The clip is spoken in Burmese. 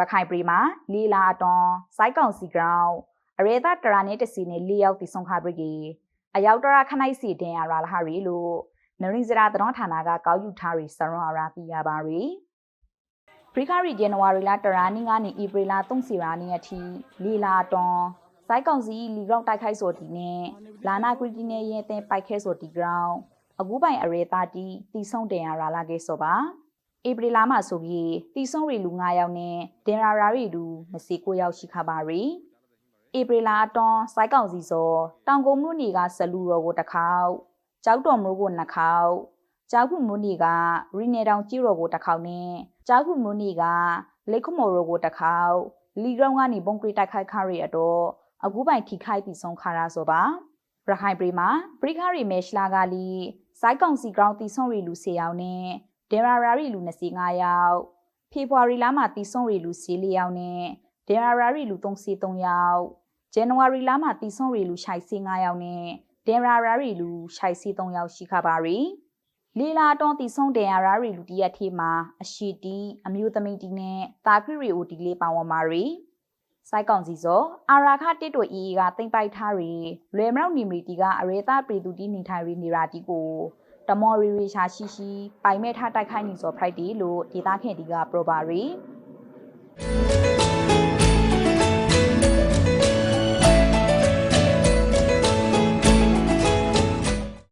ရခိုင်ပြည်မှာလီလာအတွန်စိုက်ကောင်စီကောင်အရေသားတရာနဲ့တစီနဲ့၄ယောက်တိဆုံခါပရီအယောက်တရာခနိုင်စီတင်ရလာလာဟာရီလို့နရင်းစရာတတော်ဌာနကကောက်ယူထားရီစရွန်အရာပြရပါရီပရိခရီဇန်နဝါရီလတရာနီကနေဧပြီလ3စီရာနီအထိလီလာအတွန်စိုက်ကောင်စီလီကောင်တိုက်ခိုက်ဆိုတီနဲ့လာနာဂရီတီနဲ့ရဲ့တဲ့ပိုက်ခဲဆိုတီကောင်အခုပိုင်အရေသားတီတီဆုံတင်ရလာလာခဲ့ဆိုပါ ဧပြီလမှာဆိုပြီးတီဆုံရီလူ9ယောက်နဲ့ဒင်ရာရာရီလူ29ယောက်ရှိခပါရီဧပြီလအတွန်စိုက်ကောင်စီစောတောင်ကုန်းမြို့နေကဆလူရောကိုတစ်ခေါက်ကြောက်တော်မျိုးကိုနှစ်ခေါက်ကြောက်ခုမျိုးနေကရီနေတောင်ကြီးရောကိုတစ်ခေါက်နဲ့ကြောက်ခုမျိုးနေကလက်ခုမော်ရောကိုတစ်ခေါက်လီဂရောင်းကနေဘုံကရီတိုက်ခိုက်ခရီအတော့အခုပိုင်ထိခိုက်ပြီးဆုံးခါရဆိုပါရခိုင်ပြည်မှာပရိခရီမဲရှလာကလီစိုက်ကောင်စီဂရောင်းတီဆုံရီလူစေယောက်နဲ့ ဒေရာရာရီလူ25ယောက်ဖေဖော်ဝါရီလမှာတီဆုံရီလူ14ယောက်နဲ့ဒေရာရာရီလူ33ယောက်ဇန်နဝါရီလမှာတီဆုံရီလူ65ယောက်နဲ့ဒေရာရာရီလူ63ယောက်ရှိခပါရီလီလာတွန်တီဆုံဒေရာရာရီလူတရက်ထေးမှာအရှိတီအမျိုးသမီးတီနဲ့တာခရီရီအိုတီလေးပါဝင်ပါရီစိုက်ကောင်စီစောအာရာခတစ်တိုအီကတင်ပိုက်ထားရီလွယ်မရောက်နေမီတီကအရေတာပြည်သူတီနေထိုင်ရီနေရာတီကို တမော်ရီရီရှာရှိရှိပိုင်မဲ့ထတိုက်ခိုင်းနေဆို pride လို့ဒေတာခင်တီက proba ရီ